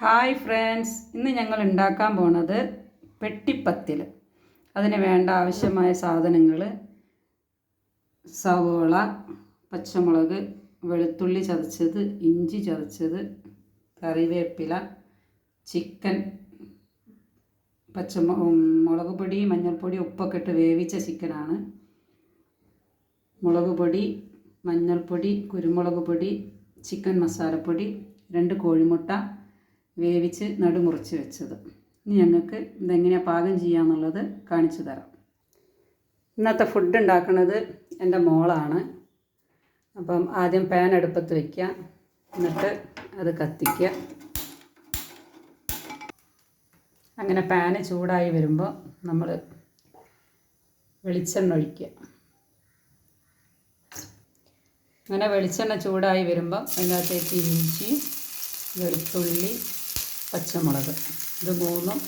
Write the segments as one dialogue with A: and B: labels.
A: Hi friends ഇന്ന് ഞങ്ങൾ ഉണ്ടാക്കാൻ പോണത് പെട്ടിപ്പത്തിൽ അതിന് വേണ്ട ആവശ്യമായ സാധനങ്ങൾ സവോള പച്ചമുളക് വെളുത്തുള്ളി ചതച്ചത് ഇഞ്ചി ചതച്ചത് കറിവേപ്പില ചിക്കൻ പച്ചമു മുളക് പൊടി മഞ്ഞൾപ്പൊടി ഉപ്പൊക്കെ ഇട്ട് വേവിച്ച ചിക്കനാണ്. മുളക് പൊടി മഞ്ഞൾപ്പൊടി കുരുമുളക് പൊടി ചിക്കൻ മസാലപ്പൊടി രണ്ട് കോഴിമുട്ട വേവിച്ച് നടുമുറിച്ച് വെച്ചത്. ഇനി ഞങ്ങൾക്ക് ഇതെങ്ങനെയാണ് പാകം ചെയ്യാന്നുള്ളത് കാണിച്ചു തരാം. ഇന്നത്തെ ഫുഡ് ഉണ്ടാക്കുന്നത് എന്റെ മോളാണ്. അപ്പം ആദ്യം പാൻ അടുപ്പത്ത് വയ്ക്കുക എന്നിട്ട് അത് കത്തിക്കുക. അങ്ങനെ പാന് ചൂടായി വരുമ്പോൾ നമ്മൾ വെളിച്ചെണ്ണ ഒഴിക്കുക. അങ്ങനെ വെളിച്ചെണ്ണ ചൂടായി വരുമ്പോൾ അതിനകത്തേക്ക് ഇഞ്ചി വെളുത്തുള്ളി പച്ചമുളക്. ഇത് മൂന്നും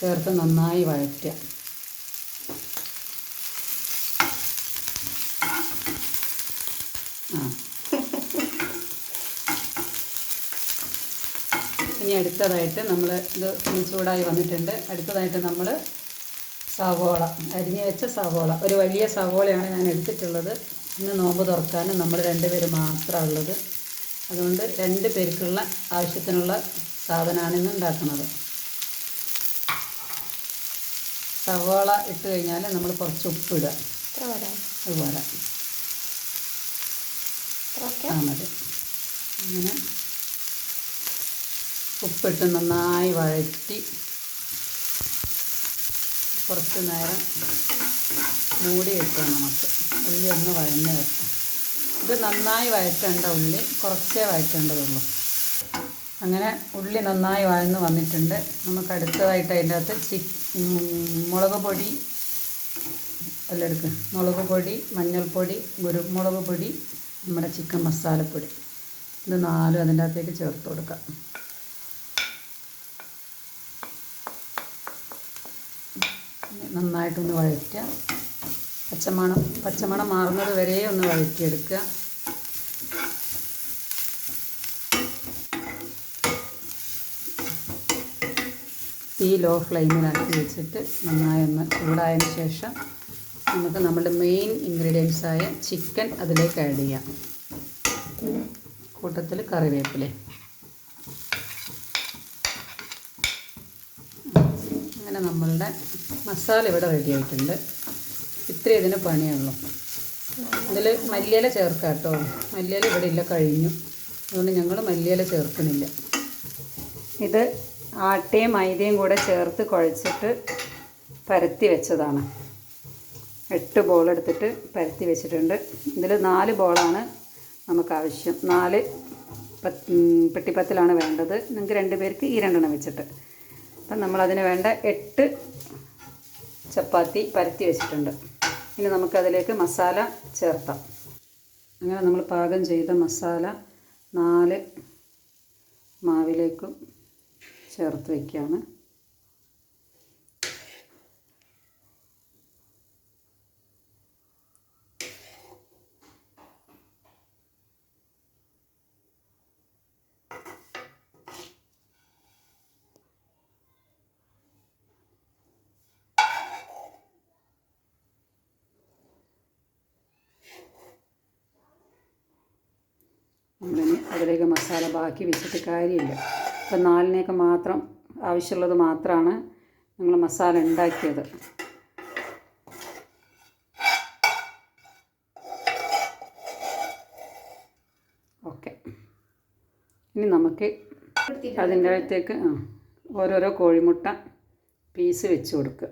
A: ചേർത്ത് നന്നായി വഴറ്റുക. ആ. ഇനി അടുത്തതായിട്ട് നമ്മൾ ഇത് ചൂടായി വന്നിട്ടുണ്ട്. അടുത്തതായിട്ട് നമ്മൾ സവോള അരിഞ്ഞ് വെച്ച സവോള. ഒരു വലിയ സവോളയാണ് ഞാൻ എടുത്തിട്ടുള്ളത്. ഇന്ന് നോമ്പ് തുറക്കാനും നമ്മൾ രണ്ടുപേർ മാത്രമാണ് ഉള്ളത്. അതുകൊണ്ട് രണ്ട് പേർക്കുള്ള ആവശ്യത്തിനുള്ള സാധനമാണ് ഇന്ന് ഉണ്ടാക്കുന്നത്. സവോള ഇട്ട് കഴിഞ്ഞാൽ നമ്മൾ കുറച്ച് ഉപ്പിടുക അതുപോലെ.
B: ഓക്കെ
A: ആ മതി. അങ്ങനെ ഉപ്പിട്ട് നന്നായി വഴറ്റി കുറച്ച് നേരം മൂടി വെക്കാം നമുക്ക്. ഉള്ളി ഒന്ന് വഴഞ്ഞ് വെക്കാം ഇത് നന്നായി വഴറ്റേണ്ട ഉള്ളി കുറച്ചേ വഴറ്റേണ്ടതുള്ളൂ. അങ്ങനെ ഉള്ളി നന്നായി വഴന്ന് വന്നിട്ടുണ്ട്. നമുക്ക് അടുത്തതായിട്ട് അതിന്റെ അകത്ത് ചി മുളക് പൊടി. എല്ലാം എടുക്കുക മുളക് പൊടി മഞ്ഞൾപ്പൊടി കുരുമുളക് പൊടി നമ്മുടെ ചിക്കൻ മസാലപ്പൊടി. ഇത് നാലും അതിന്റെ അകത്തേക്ക് ചേർത്ത് കൊടുക്കാം. നന്നായിട്ടൊന്ന് വഴറ്റുക. പച്ചമണം പച്ചമണം മാറുന്നത് വരെ ഒന്ന് വഴറ്റിയെടുക്കുക. തീ ലോ ഫ്ലെയിമിലാക്കി വെച്ചിട്ട് നന്നായി ഒന്ന് ചൂടായതിന് ശേഷം നമുക്ക് നമ്മുടെ മെയിൻ ഇൻഗ്രീഡിയൻസായ ചിക്കൻ അതിലേക്ക് ആഡ് ചെയ്യാം. കൂട്ടത്തിൽ കറിവേപ്പില അങ്ങനെ നമ്മളുടെ മസാല ഇവിടെ റെഡി ആയിട്ടുണ്ട്. ഇത്രേ ഇതിന് പണിയുള്ളൂ. ഇതിൽ മല്ലിയില ചേർക്കാം കേട്ടോ. മല്ലിയില ഇവിടെ ഇല്ല കഴിഞ്ഞു. അതുകൊണ്ട് ഞങ്ങൾ മല്ലിയില ചേർക്കുന്നില്ല. ഇത് ആട്ടയും മൈദയും കൂടെ ചേർത്ത് കുഴച്ചിട്ട് പരത്തി വെച്ചതാണ്. എട്ട് ബോൾ എടുത്തിട്ട് പരത്തി വെച്ചിട്ടുണ്ട്. ഇതിൽ നാല് ബോളാണ് നമുക്ക് ആവശ്യം നാല് പത്ത് പെട്ടിപ്പത്തിലാണ് വേണ്ടത്. നിങ്ങൾക്ക് രണ്ട് പേർക്ക് ഈ രണ്ടെണ്ണം വെച്ചിട്ട്. അപ്പം നമ്മളതിന് വേണ്ട എട്ട് ചപ്പാത്തി പരത്തി വെച്ചിട്ടുണ്ട്. ഇനി നമുക്കതിലേക്ക് മസാല ചേർത്താം അങ്ങനെ നമ്മൾ പാകം ചെയ്ത മസാല നാല് മാവിലേക്കും ചേർത്ത് വയ്ക്കുകയാണ് നമ്മളിനി അതിലേക്ക് മസാല ബാക്കി വെച്ചിട്ട് കാര്യമില്ല. ഇപ്പം നാലിനെയൊക്കെ മാത്രം ആവശ്യമുള്ളത് മാത്രമാണ് ഞങ്ങൾ മസാല ഉണ്ടാക്കിയത്. ഓക്കെ. ഇനി നമുക്ക് അതിന്റെ അകത്തേക്ക് ഓരോരോ കോഴിമുട്ട പീസ് വെച്ച് കൊടുക്കുക.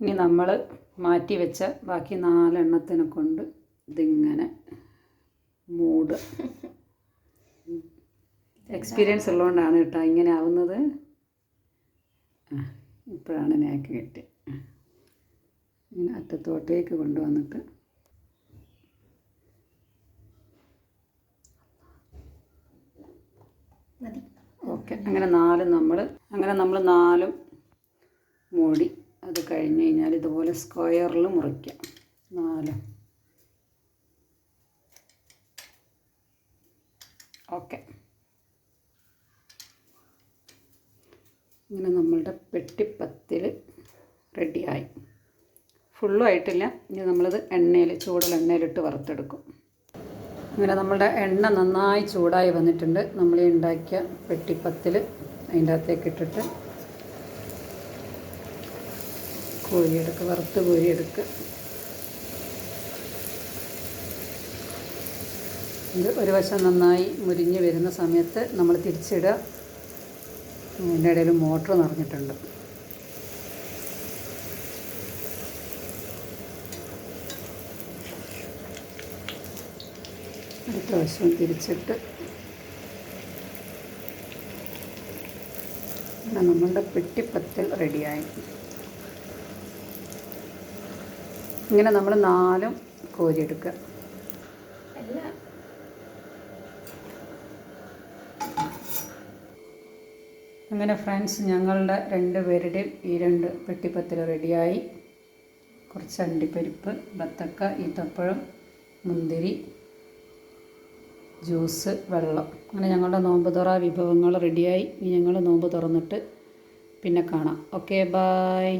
A: ഇനി നമ്മൾ മാറ്റി വെച്ച ബാക്കി നാലെണ്ണത്തിനെ കൊണ്ട് ഇതിങ്ങനെ മൂട്. എക്സ്പീരിയൻസ് ഉള്ളതുകൊണ്ടാണ് കേട്ടോ ഇങ്ങനെ ആവുന്നത്. ഇപ്പോഴാണ് നേക്ക് കിട്ടി. ഇങ്ങനെ അറ്റത്തോട്ടേക്ക് കൊണ്ടുവന്നിട്ട്. ഓക്കെ അങ്ങനെ നാലും നമ്മൾ അങ്ങനെ നമ്മൾ നാലും മൂടി. അത് കഴിഞ്ഞ് കഴിഞ്ഞാൽ ഇതുപോലെ സ്ക്വയറിൽ മുറിക്കാം. നാല്. ഓക്കെ. ഇങ്ങനെ നമ്മളുടെ പെട്ടിപ്പത്തിൽ റെഡിയായി. ഫുള്ളും ആയിട്ടില്ല. ഇനി നമ്മളത് എണ്ണയിൽ ചൂടുള്ള എണ്ണയിലിട്ട് വറുത്തെടുക്കും. ഇങ്ങനെ നമ്മളുടെ എണ്ണ നന്നായി ചൂടായി വന്നിട്ടുണ്ട്. നമ്മൾ ഉണ്ടാക്കിയ പെട്ടിപ്പത്തിൽ അതിന്റെ അകത്തേക്ക് ഇട്ടിട്ട് കോരിയെടുക്കുക വറുത്ത് കോരിയെടുക്കുക ഇത് ഒരു വശം നന്നായി മുരിഞ്ഞ് വരുന്ന സമയത്ത് നമ്മൾ തിരിച്ചിടുക. അതിന്റെ ഇടയിൽ മോട്ടർ നിറഞ്ഞിട്ടുണ്ട്. അടുത്ത വശം തിരിച്ചിട്ട് നമ്മളുടെ പെട്ടിപ്പത്തൽ റെഡിയായി ഇങ്ങനെ നമ്മൾ നാലും കോരിയെടുക്കുക. അങ്ങനെ ഫ്രണ്ട്സ് ഞങ്ങളുടെ രണ്ട് പേരുടെയും ഈ രണ്ട് പെട്ടിപ്പത്തിൽ റെഡിയായി. കുറച്ച് അണ്ടിപ്പരിപ്പ് ബത്തക്ക ഈത്തപ്പഴം മുന്തിരി ജ്യൂസ് വെള്ളം. അങ്ങനെ ഞങ്ങളുടെ നോമ്പ് തുറ വിഭവങ്ങൾ റെഡിയായി. ഇനി ഞങ്ങൾ നോമ്പ് തുറന്നിട്ട് പിന്നെ കാണാം. Okay bye